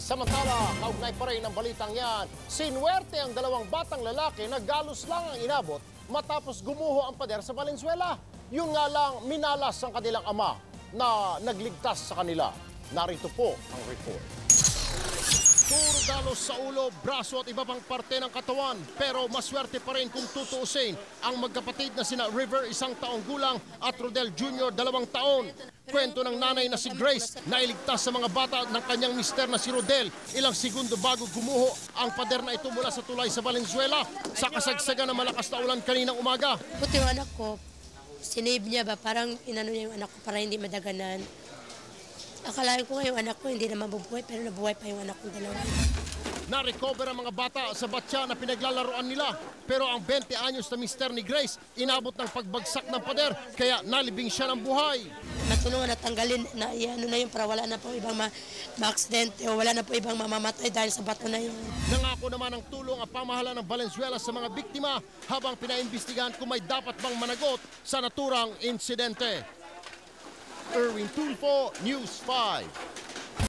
Samantala, kaugnay pa rin ang balitang yan, sinwerte ang dalawang batang lalaki na galos lang ang inabot matapos gumuho ang pader sa Valenzuela. Yun nga lang, minalas ang kanilang ama na nagligtas sa kanila. Narito po ang report. Dalos sa ulo, braso at iba pang parte ng katawan. Pero maswerte pa rin kung tutuusin ang magkapatid na sina River isang taong gulang at Rodel Jr. dalawang taon. Kwento ng nanay na si Grace na iligtas sa mga bata ng kanyang mister na si Rodel ilang segundo bago gumuho ang pader na ito mula sa tulay sa Valenzuela sa kasagsagan ng malakas na ulan kaninang umaga. Buti anak ko, sinave niya ba, parang inano niya yung anak ko para hindi madaganan. Akalain ko nga yung anak ko hindi na mabubuhay, pero nabuhay pa yung anak ko dalawa. Na-recover ang mga bata sa batya na pinaglalaroan nila. Pero ang 20 anyos na mister ni Grace inabot ng pagbagsak ng pader kaya nalibing siya ng buhay. Natulungan na tanggalin na ano na yun para wala na po ibang ma- ma-aksidente o wala na po ibang mamamatay dahil sa bato na yun. Nangako naman ng tulong ang pamahalaan ng Valenzuela sa mga biktima habang pinaimbestigahan kung may dapat bang managot sa naturang insidente. Erwin Tulfo, News 5.